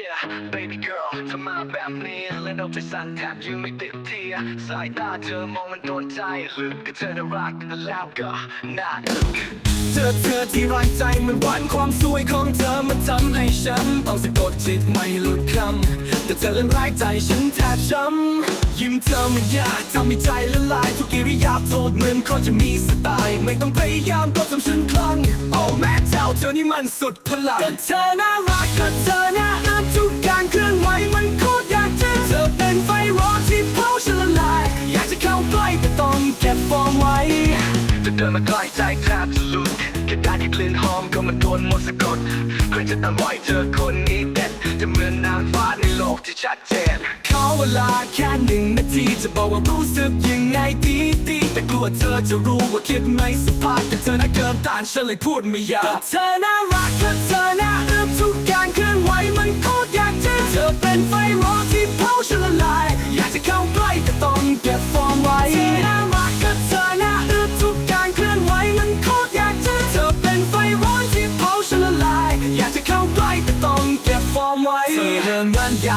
Yeah, baby girl เธอมาแบบนี้เล่นเอาใจสั่นแทบยืนไม่ติดที่สายตาเธอมองมันโดนใจลึกก็เธอน่ารักแล้วก็น่าทึกเธอเธอที่รักใจเมันหวันความสวยของเธอมานทำให้ฉันต้องสะกดจิตไม่หลุดคำแต่เธอเล่นร้ายใจฉันแทบช้ำยิ้มเธอมัยากทำให้ใจละลายทุกกิริยาโทษเหมือนคนจะมีสไตล์ไม่ต้องพยายามก็ทำฉันคลั่งโอ้แม่เจ้าเธอนี่มันสุดพลังเธอน่ารักก็เธอน่า ดินมาใกล้ใจแทบจะลุดแค่ได้ที่กลิ่นหอมก็มันโดนมดสะกดใครจะตามรอยเธอคนนี้เด็ดจะเหมือนนางฟ้าในโลกที่ชัดเจนขอเวลาแค่หนึ่งนาทีจะบอกว่ารู้สึกยังไงดีดีแต่กลัวเธอจะรู้ว่าคิดไม่สัมผัสแต่เธอน่าเกินต้านฉันเลยพูดไม่ยากเธอน่ารักเธอน่าอึ้มทุกการเคลื่อนไหวมันโคตรอยากเจอเธอเป็นไฟร้อน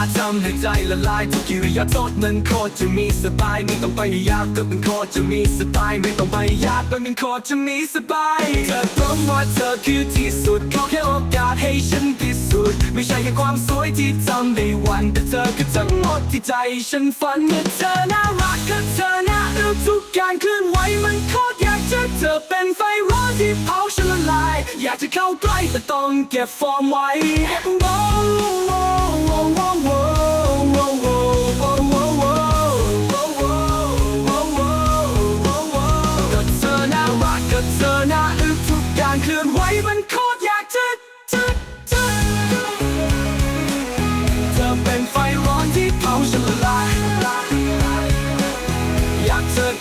ารำในใจละลายทุกกิริยาโทษมันโคตรจะมีสบายไม่ต้องไปยากก็มันโคตรจะมีสบายไม่ต้องไปยากก็มันโคตรจะมีสบายเธอตรงว่าเธอคือที่สุดเขาแค่โอกาสให้ฉันพิสูจน์ไม่ใช่แค่ความสวยที่จำในวันแต่เธอคือทั้งหมดที่ใจฉันฝันเมื่อเธอน่ารักก็เธอน่าอึ้งทุกการเคลื่อนไหวมันโคตรอยากเจอเธอเป็นไฟร้อนที่เผาฉันละลายอยากจะเข้าใกล้แต่ต้องเก็บฟอร์มไว้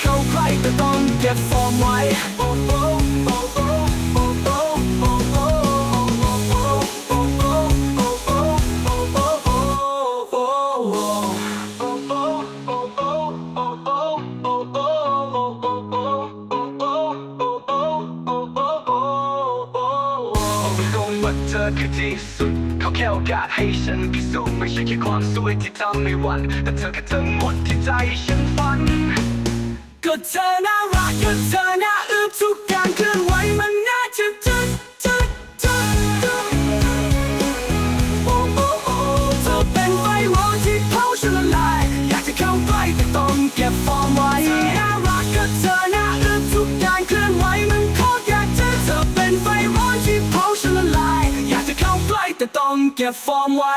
เข้าใครก็ต้องเก็บฟอร์มไว้ว่าเธอคือที่สุด เขาแค่โอกาสให้ฉันพิสูจน์ไม่ใช่แค่ความสวยที่ทำในวัน แต่เธอคืทั้งหมดที่ใจฉัน ก็เธอน่ารักก็เธอน่าอึบทุกการเคลื่อนไหวมันน่าจะจึ๊ดจึ๊ดจึ๊ดจึ๊ดโอ้โอ้โอ้เธอเป็นไฟร้อนที่เผาฉันละลายอยากจะเข้าใกล้แต่ต้องเก็บฟอร์มไว้น่ารักก็เธอน่าอึบทุกการเคลื่อนไหวมันโคตรอยากเจอเธอเป็นไฟร้อนที่เผาฉันละลายอยากจะเข้าใกล้แต่ต้องเก็บฟอร์มไว้